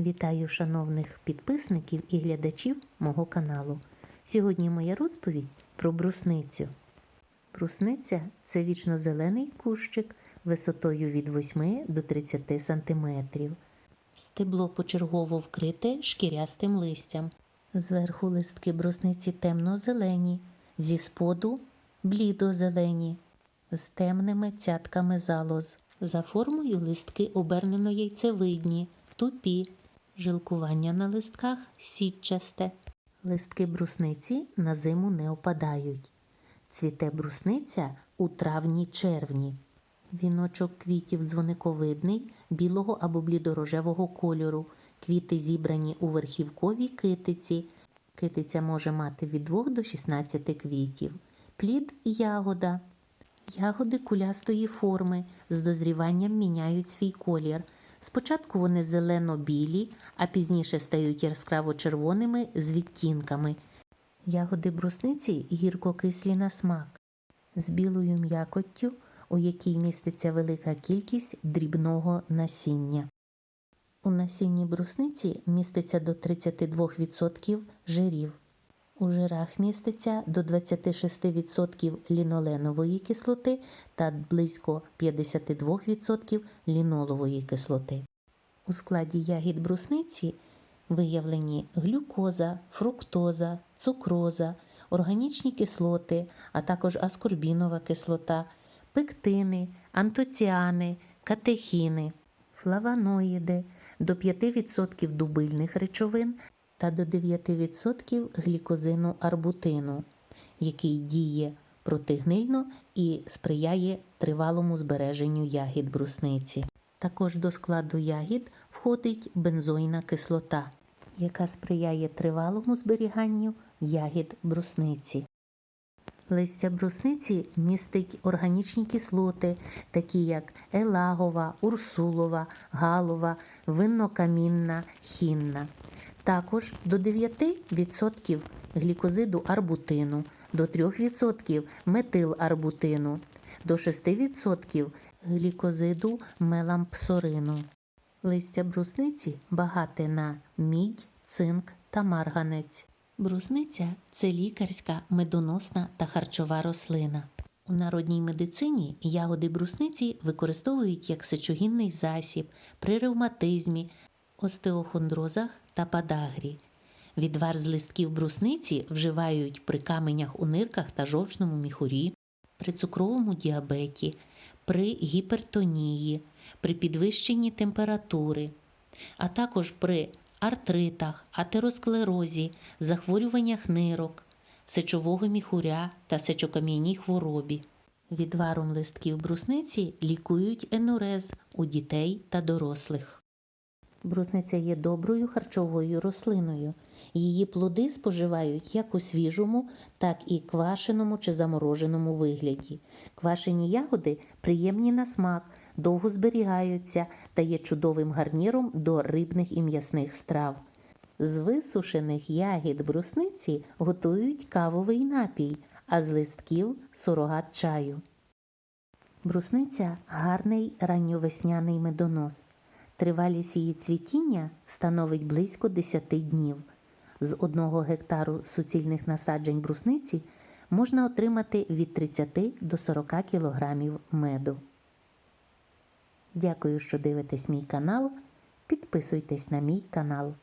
Вітаю шановних підписників і глядачів мого каналу. Сьогодні моя розповідь про брусницю. Брусниця це вічно-зелений кущик висотою від 8 до 30 см. Стебло почергово вкрите шкірястим листям. Зверху листки брусниці темно-зелені, зі споду блідо-зелені, з темними цятками залоз. За формою листки обернено яйцевидні, тупі, жилкування на листках сітчасте. Листки брусниці на зиму не опадають. Цвіте брусниця у травні-червні. Віночок квітів дзвониковидний, білого або блідорожевого кольору. Квіти зібрані у верхівковій китиці. Китиця може мати від 2 до 16 квітів. Плід ягода. Ягоди кулястої форми з дозріванням міняють свій колір. Спочатку вони зелено-білі, а пізніше стають яскраво-червоними з відтінками. Ягоди брусниці гірко-кислі на смак, з білою м'якоттю, у якій міститься велика кількість дрібного насіння. У насінні брусниці міститься до 32% жирів. У жирах міститься до 26% ліноленової кислоти та близько 52% лінолової кислоти. У складі ягід брусниці виявлені глюкоза, фруктоза, цукроза, органічні кислоти, а також аскорбінова кислота, пектини, антоціани, катехіни, флавоноїди, до 5% дубильних речовин та до 9% глікозину арбутину, який діє протигнильно і сприяє тривалому збереженню ягід брусниці. Також до складу ягід входить бензойна кислота, яка сприяє тривалому зберіганню ягід брусниці. Листя брусниці містить органічні кислоти, такі як елагова, урсулова, галова, виннокамінна, хінна. Також до 9% глікозиду арбутину, до 3% метиларбутину, до 6% глікозиду мелампсорину. Листя брусниці багате на мідь, цинк та марганець. Брусниця це лікарська, медоносна та харчова рослина. У народній медицині ягоди брусниці використовують як сечогінний засіб при ревматизмі, остеохондрозах та падагрі. Відвар з листків брусниці вживають при каменях у нирках та жовчному міхурі, при цукровому діабеті, при гіпертонії, при підвищенні температури, а також при артритах, атеросклерозі, захворюваннях нирок, сечового міхуря та сечокам'яній хворобі. Відваром листків брусниці лікують енурез у дітей та дорослих. Брусниця є доброю харчовою рослиною. Її плоди споживають як у свіжому, так і квашеному чи замороженому вигляді. Квашені ягоди приємні на смак, довго зберігаються та є чудовим гарніром до рибних і м'ясних страв. З висушених ягід брусниці готують кавовий напій, а з листків сурогат чаю. Брусниця гарний ранньовесняний медонос. Тривалість її цвітіння становить близько 10 днів. З одного гектару суцільних насаджень брусниці можна отримати від 30 до 40 кілограмів меду. Дякую, що дивитесь мій канал. Підписуйтесь на мій канал.